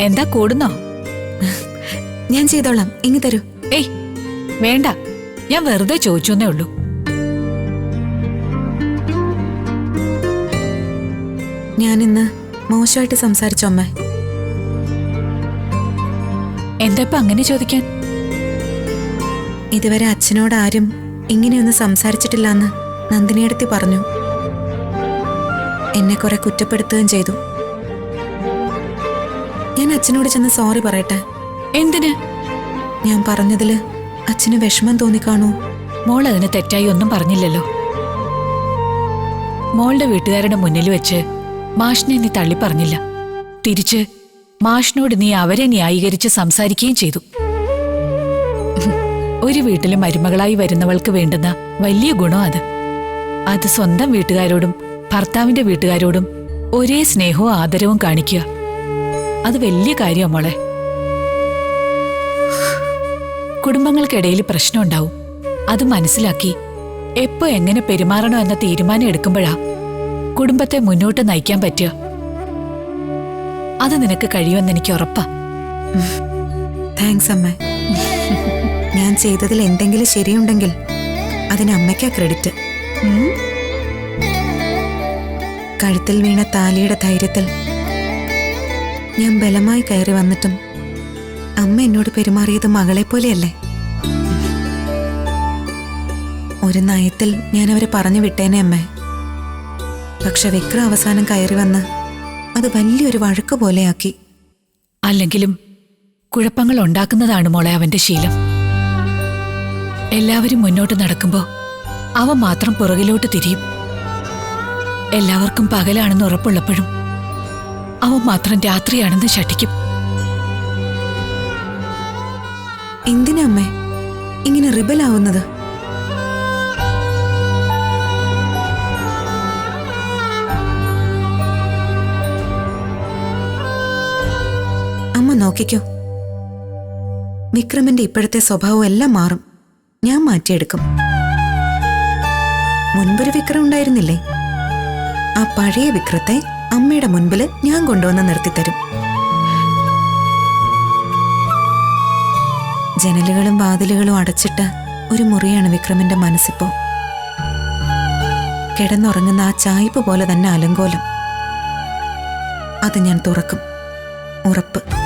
എന്താ കൂടുന്നോ? ഞാൻ ചെയ്തോളാം. ഇങ്ങി തരൂ. ഏയ് വേണ്ട. ഞാൻ വെറുതെ ചോദിച്ചെന്നേ ഉള്ളൂ. ഞാനിന്ന് മോശമായിട്ട് സംസാരിച്ചോ അമ്മ? എന്താ ഇപ്പൊ അങ്ങനെ ചോദിക്കാൻ? ഇതുവരെ അച്ഛനോട് ആരും ഇങ്ങനെയൊന്നും സംസാരിച്ചിട്ടില്ല എന്ന് നന്ദിനിയടുത്തി പറഞ്ഞു. എന്നെ കുറെ കുറ്റപ്പെടുത്തുകയും ചെയ്തു. അച്ഛനോട് ചെന്ന് സോറി പറയട്ടെ? എന്തിന്? ഞാൻ പറഞ്ഞതിൽ അച്ഛന് വിഷമം തോന്നിക്കാണോ? മോൾ അതിന് തെറ്റായി ഒന്നും പറഞ്ഞില്ലല്ലോ. മോളുടെ വീട്ടുകാരുടെ മുന്നിൽ വെച്ച് മാഷിനെ നീ തള്ളി പറഞ്ഞില്ല. തിരിച്ച് മാഷിനോട് നീ അവരെ ന്യായീകരിച്ച് സംസാരിക്കുകയും ചെയ്തു. ഒരു വീട്ടിലെ മരുമകളായി വരുന്നവൾക്ക് വേണ്ടുന്ന വലിയ ഗുണം അത്. അത് സ്വന്തം വീട്ടുകാരോടും ഭർത്താവിന്റെ വീട്ടുകാരോടും ഒരേ സ്നേഹവും ആദരവും കാണിക്കുക. അത് വലിയ കാര്യം മോളെ. കുടുംബങ്ങൾക്കിടയിൽ പ്രശ്നം ഉണ്ടാവും അത് മനസ്സിലാക്കി എപ്പോ എങ്ങനെ പെരുമാറണോ എന്ന തീരുമാനം എടുക്കുമ്പോഴാ കുടുംബത്തെ മുന്നോട്ട് നയിക്കാൻ പറ്റുക. അത് നിനക്ക് കഴിയുമെന്ന് എനിക്ക് ഉറപ്പാ. താങ്ക്സ് അമ്മ. ഞാൻ ചെയ്തതിൽ എന്തെങ്കിലും ശരിയുണ്ടെങ്കിൽ അതിന് അമ്മയ്ക്കാ ക്രെഡിറ്റ്? കഴുത്തിൽ വീണ താലിയുടെ ധൈര്യത്തിൽ ഞാൻ ബലമായി കയറി വന്നിട്ടും അമ്മ എന്നോട് പെരുമാറിയത് മകളെ പോലെയല്ലേ ഒരു നയത്തിൽ ഞാൻ അവരെ പറഞ്ഞു വിട്ടേനെ അമ്മ. പക്ഷെ വിക്രം അവസാനം കയറി വന്ന് അത് വലിയൊരു വഴക്ക് പോലെയാക്കി. അല്ലെങ്കിലും കുഴപ്പങ്ങൾ ഉണ്ടാക്കുന്നതാണ് മോളെ അവന്റെ ശീലം. എല്ലാവരും മുന്നോട്ട് നടക്കുമ്പോ അവ മാത്രം പുറകിലോട്ട് തിരിയും. എല്ലാവർക്കും പകലാണെന്ന് ഉറപ്പുള്ളപ്പോഴും അവൻ മാത്രം രാത്രിയാണെന്ന് ശഠിക്കും. എന്തിനാ അമ്മേ ഇങ്ങനെ റിബലാവുന്നത്? അമ്മ നോക്കിക്കോ. വിക്രമന്റെ ഇപ്പോഴത്തെ സ്വഭാവം എല്ലാം മാറും. ഞാൻ മാറ്റിയെടുക്കും. മുൻപൊരു വിക്രം ഉണ്ടായിരുന്നില്ലേ? ആ പഴയ വിക്രത്തെ അമ്മയുടെ മുൻപിൽ ഞാൻ കൊണ്ടുവന്ന് നിർത്തിത്തരും. ജനലുകളും വാതിലുകളും അടച്ചിട്ട് ഒരു മുറിയാണ് വിക്രമിന്റെ മനസ്സിപ്പോ. കിടന്നുറങ്ങുന്ന ആ ചായ്പ് പോലെ തന്നെ അലങ്കോലം. അത് ഞാൻ തുറക്കും. ഉറപ്പ്.